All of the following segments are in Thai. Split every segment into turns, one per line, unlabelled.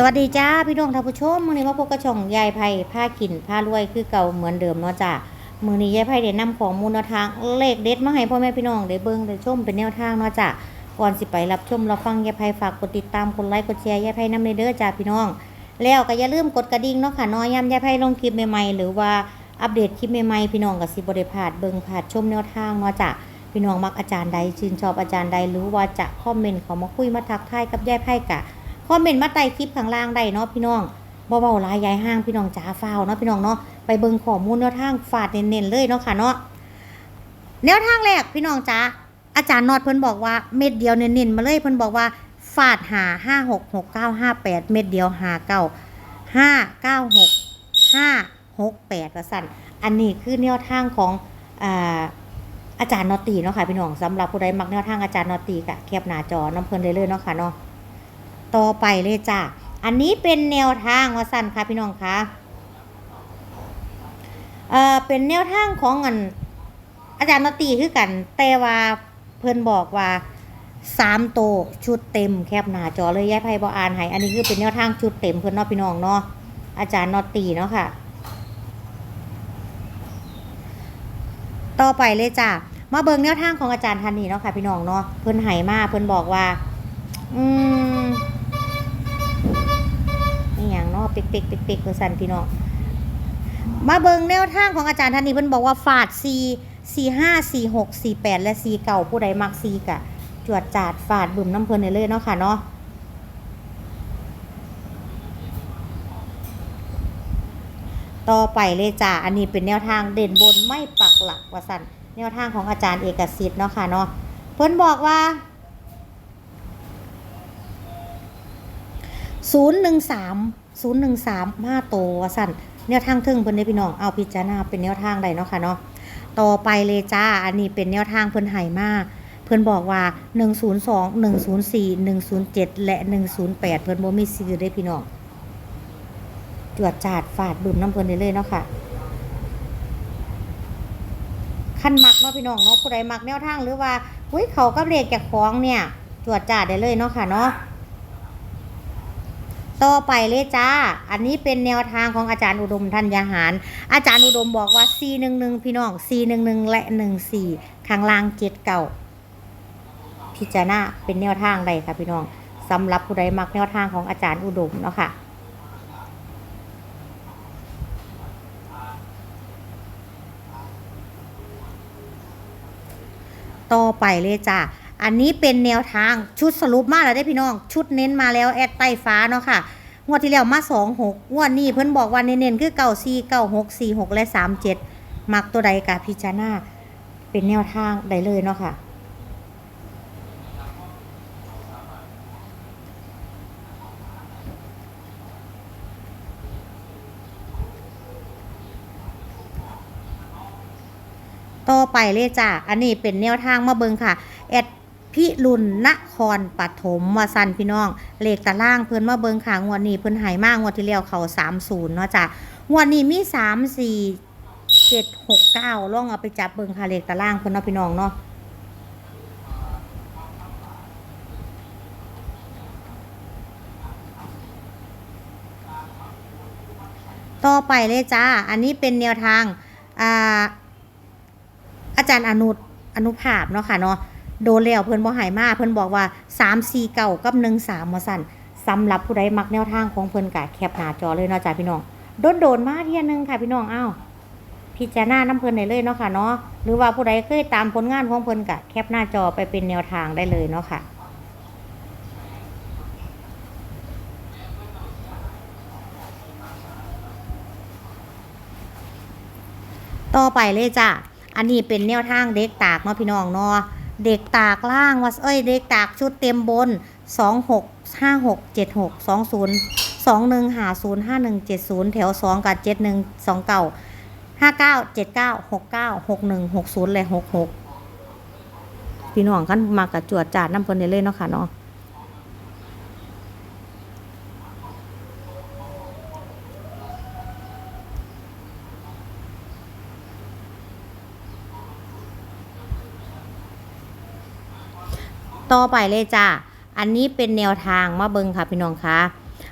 สวัสดีจ้าพี่น้องท่านผู้ชมมื้อนี้มาพบกับช่องยายไผ่ผ้ากินผ้ารวยคือเก่าเหมือนเดิมเนาะจ้ามื้อนี้ยายไผ่ได้นำของมูลนทางเลขเด็ดมาให้พ่อแม่พี่น้องได้เบิ่งได้ชมเป็นแนวทางเนาะจ้าก่อนสิไปรับชมรับฟังยายไผ่ฝากกดติดตามกดไลค์กดแชร์ยายไผ่นำในเด้อจ้าพี่น้อง แล้วก็อย่าลืมกดกระดิ่งเนาะค่ะน้อยย้ำยายไผ่ลงคลิปใหม่ๆหรือว่าอัปเดตคลิปใหม่ๆพี่น้องก็สิบ่ได้พลาดเบิ่งพลาดชมแนวทางเนาะจ้าพี่น้องมักอาจารย์ใดชื่นชอบอาจารย์ใดหรือว่าจะคอมเมนต์เขามาคุยมาทักทายกับยายไผ่กะ คอมเมนต์มาใต้คลิปข้างล่างได้เนาะพี่น้องบ่เบาลายยายห้างพี่น้องจ๋าฟ้าวเนาะพี่น้องเนาะไปเบิ่งข้อมูลแนวทางฟาดเน้นๆเลยเนาะค่ะเนาะแนวทางแรกพี่น้องจ๋าอาจารย์นอดเพิ่นบอกว่าเม็ดเดียวเน้นๆมาเลยเพิ่นบอกว่าฟาดหาห้าหกหกเก้าห้าแปดเม็ดเดียวหาเก้าห้าเก้าหกห้าหกแปดว่าสั่นอันนี้คือแนวทางของอาอาจารย์นอตตีเนาะค่ะพี่น้องสำหรับผู้ใดมักแนวทางอาจารย์นอตตีกะแคบหน้าจอน้ำเพิ่นได้เลยเนาะค่ะเนาะ ต่อไปเลยจ้ะ อันนี้เป็นแนวทางว่าสั้นค่ะพี่น้องคะเอ่อเป็นแนวทางของอันอาจารย์นตีคือกัน แต่ว่าเพิ่นบอกว่าสามโตชุดเต็มแคบหน้าจอเลยย้ายไพ่บออ่านให้ อันนี้คือเป็นแนวทางชุดเต็มเพิ่อนนาะพี่น้องเนาะอาจารย์นอตีเนาะค่ะ ต่อไปเลยจ้ะมาเบิงแนวทางของอาจารย์ทันนีเนาะค่ะ พี่น้องเนาะเพิ่นให้มาเพิ่นบอกว่า อืม เปิกปิกปิกปิกคือสันพี่น้องมาเบิงแนวทางของอาจารย์ท่านนี้เพิ่นบอกว่าฟาด C 4 5 4 6 4 8 และ C เก่าผู้ใดมัก C กะ จวดจาดฟาดบึมน้ำเพลินเลยเนาะค่ะเนาะต่อไปเลยจ้าอันนี้เป็นแนวทางเด่นบนไม่ปักหลักว่าสันแนวทางของอาจารย์เอกสิทธิ์เนาะค่ะเนาะเพิ่นบอกว่า ศูนย์หนึ่งสามาโตวสั่นแนวทางทึ่งเพิ่นได้พี่น้องเอาพิจารณาเป็นแนวทางใดเนาะค่ะเนาะต่อไปเลยจ้าอันนี้เป็นแนวทางเพิ่นให้มาเพิ่นบอกว่า 102 104 107 และ 108 เพิ่นบ่มีซื้อได้พี่น้องจวดจาดฟาดบึมน้ำเพิ่นได้เลยเนาะค่ะคันมักเนาะพี่น้องเนาะผู้ใดมักแนวทางหรือว่าอุ้ยเขากับเลขแกของเนี่ย จวดจาดได้เลยเนาะค่ะเนาะ ต่อไปเลยจ้า อันนี้เป็นแนวทางของอาจารย์อุดมธัญหาร อาจารย์อุดมบอกว่า 411 พี่น้อง 411 และ 14 ข้างล่างเจ็ดเก่า พิจารณาเป็นแนวทางใดค่ะพี่น้องสำหรับผู้ใดมักแนวทางของอาจารย์อุดมเนาะค่ะต่อไปเลยจ้า อันนี้เป็นแนวทางชุดสรุปมาแล้วได้พี่น้อง ชุดเน้นมาแล้วแอดใต้ฟ้าเนาะค่ะงวดที่แล้วมาสองหกงวดนี้เพิ่นบอกว่าเน้นๆคือเก่าสี่เก้าหกสี่หกและสามเจ็ดมักตัวใดกะพิจารณาเป็นแนวทางได้เลยเนาะค่ะต่อไปเลยจ้าอันนี้เป็นแนวทางมาเบิงค่ะ แอด พิรุณนครปฐมวาสันพี่น้อง เลขตารางเพิ่นมาเบิงค่ะงวดนี้เพิ่นหายมากงวดที่แล้วเขา30เนาะจ้ะงวดนี้มี3 4 7 6 9ลองเอาไปจับเบิงค่ะเลขตารางเพิ่นเนาะพี่น้องเนาะต่อไปเลยจ้า อันนี้เป็นแนวทางอ่าอาจารย์อนุอนุภาพเนาะค่ะเนาะ โดนแล้วเพิ่นบ่หายมาเพิ่นบอกว่า 3 4เก่ากับ1 3ว่าซั่นสำหรับผู้ใดมักแนวทางของเพิ่นก็แคปหน้าจอเลยเนาะจ้ะพี่น้องโดนโดนมาเที่ยนึงค่ะพี่น้องอ้าวพิจารณาน้ำเพิ่นได้เลยเนาะค่ะเนาะหรือว่าผู้ใดเคยตามผลงานของเพิ่นก็แคปหน้าจอไปเป็นแนวทางได้เลยเนาะค่ะต่อไปเลยจ้ะ อันนี้เป็นแนวทางเด็กตากเนาะพี่น้องเนาะ เด็กตากล่างว่าเอ้ย เด็กตากชุดเต็มบน 2 6 5 6 7 6 2 0 2 1 5 0 5 1 7 0 แถว 2 กับ 7 1 2 9 5 9 7 9 6 9 6 1 6 0 และ 6 6 พี่น้องขั้นมากับจวดจาดน้ำเพลินเลยเนาะค่ะเนาะ ต่อไปเลยจ้าอันนี้เป็นแนวทางมาเบิงค่ะพี่น้องคะ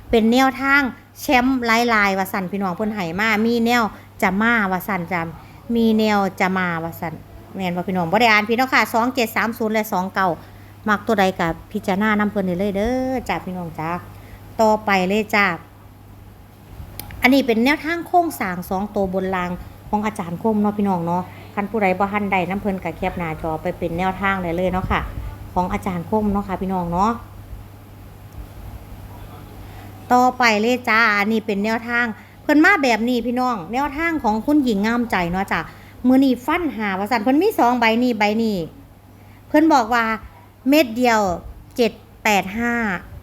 เป็นแนวทางแชมป์ลายลายวาสันพี่น้องเพิ่นให้มามีแนวจะมาวาสันจำมีแนวจะมาวาสันแมนบ่พี่น้องบ่ได้อ่านพี่น้องค่ะ2730และ29มักตัวใดกับพิจารณานำเพิ่นได้เลยเด้อจ้าพี่น้องจ้าต่อไปเลยจ้าอันนี้เป็นแนวทางโค้งสางสองตัวบนรางของอาจารย์คมเนาะพี่น้องเนาะคันผู้ใดบ่ทันใดน้ำเพิ่นก็แคปหน้าจอไปเป็นแนวทางได้เลยเนาะค่ะ ของอาจารย์คมเนาะค่ะพี่น้องเนาะต่อไปเลยจ้าอันนี้เป็นแนวทางเพิ่นมาแบบนี้พี่น้อง แนวทางของคุณหญิงงามใจเนาะจ้ะมือนี้ฟันหาว่าสันเพิ่นมีสองใบนี้ใบนี้เพิ่นบอกว่าเม็ดเดียวเจ็ดแปดห้า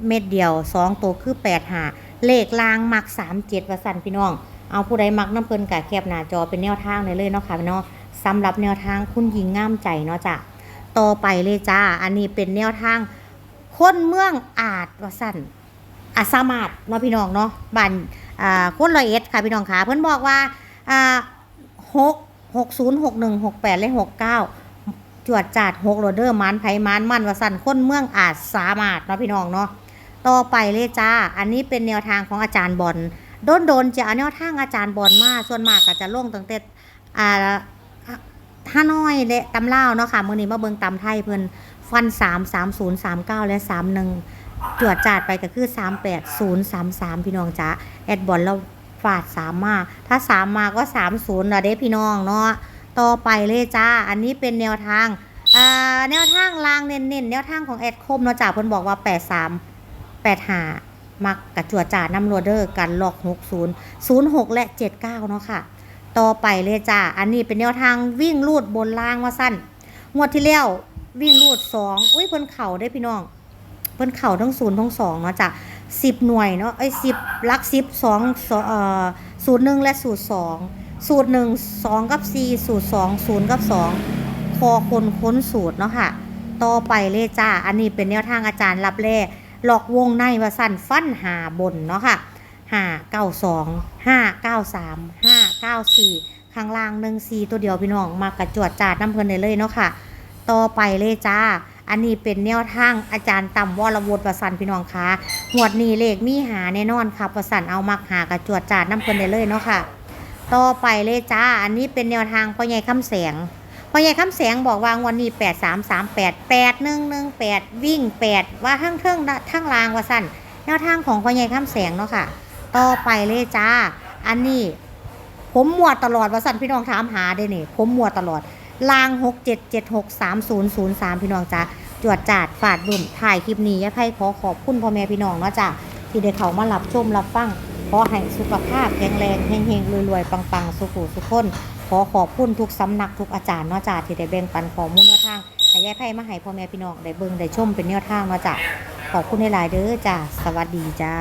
เม็ดเดียวสองตัวคือแปดห้าเลขลางมักสามเจ็ดว่าสันพี่น้อง เอาผู้ใดมักน้ำเพิ่นกะแคบหน้าจอเป็นแนวทางเลยเลยเนาะค่ะพี่น้องสำหรับแนวทางคุณหญิงงามใจเนาะจ้ะ ต่อไปเลยจ้า อันนี้เป็นแนวทางคนเมืองอาจว่าสันอาสามารถเนาะพี่น้องเนาะบ้านอ่าคนร้อยเอ็ดค่ะพี่น้องค่ะเพิ่อนบอกว่าอ่าหกหกศูนย์หกหนึ่งหกแปดและหกเก้าจวดจาดหกโรเดอร์มันไผมันมันว่าสั่นคนเมืองอาจสามารถเนาะพี่น้องเนาะต่อไปเลยจ้า อันนี้เป็นแนวทางของอาจารย์บอลโดนโดนจะเอาแนวทางอาจารย์บอลมาส่วนมากก็จะลงตั้งแต่อ่า ห้าน้อยและตำเล่าวเนาะค่ะมื้อนี้มาเบิ่งตำไทยเพิ่นฟัน 3 30 39 และ 31 จวดจาดไปก็คือ 38033 พี่น้องจ้าแอดบอลเราฟาด 3 มา ถ้า 3 มาก็ 30แล้วเด้พี่น้องเนาะต่อไปเลยจ้า อันนี้เป็นแนวทางอ่าแนวทางลางเน้นๆ แนวทางของแอดคมเนาะจ้าเพิ่นบอกว่า 83 85มักกับจวดจาดน้ำโรเดอร์กันหลอก 60 06 และ 79 เนาะค่ะ ต่อไปเลยจ้า อันนี้เป็นแนวทางวิ่งลูดบนล่างว่าสั้น งวดที่แล้ววิ่งลูดสองอุ้ยเพิ่นเข่าได้พี่น้อง เพิ่นเข่าทั้งศูนย์ทั้งสองเนาะจ้ะสิบหน่วยเนาะไอ้สิบลักสิบสองเอ่อสูตรหนึ่งและสูตรสองสูตรหนึ่งสองกับสี่สูตรสองศูนย์กับสองคอคนค้นสูตรเนาะค่ะ ต่อไปเลยจ้า อันนี้เป็นแนวทางอาจารย์รับแร่หลอกวงในว่าสั้นฟันหาบนเนาะค่ะห้าเก้าสองห้าเก้าสามห้า ก้าสี่ข้างล่างหนึ่งสี่ตัวเดียวพี่น้องมากระจวดจาดน้ำเพลินได้เลยเนาะค่ะ ต่อไปเลยจ้า อันนี้เป็นแนวทางอาจารย์ต่ำวรวุฒิประสันพี่น้องคะหวดนี้เลขมีหาแน่นอนค่ะประสันเอามักหากระจวดจาดน้ำเพลินได้เลยเนาะค่ะ ต่อไปเลยจ้า อันนี้เป็นแนวทางพ่อใหญ่คำแสงพ่อใหญ่คำแสงบอกว่างวันนี้8 3 3 8 8 1 1 8วิ่ง8ว่าทั้งเทิงทั้งลางว่าสั่นแนวทางของพ่อใหญ่คำแสงเนาะค่ะ ต่อไปเลยจ้า อันนี้ ผมมัวตลอดว่าสั่นพี่น้องถามหาได้เนี่ยผมมัวตลอดลาง 6 7 7 6 3 0 0 3พี่น้องจ้าจวดจาดฝาดบุ่มถ่ายคลิปนี้ยายไพ่ขอขอบคุณพ่อแม่พี่น้องเนาะจ้าที่ได้เขามารับชมรับฟังขอให้สุขภาพแข็งแรงเฮงๆรวยๆปังๆ สุขุสุขคน ขอขอบคุณทุกสำนักทุกอาจารย์เนาะจ้าที่ได้แบ่งปันข้อมูลแนวทางให้ยายไพ่มาให้พ่อแม่พี่น้องได้เบิ่งได้ชมเป็นแนวทางเนาะจ้าขอบคุณหลายเด้อจ้าสวัสดีจ้า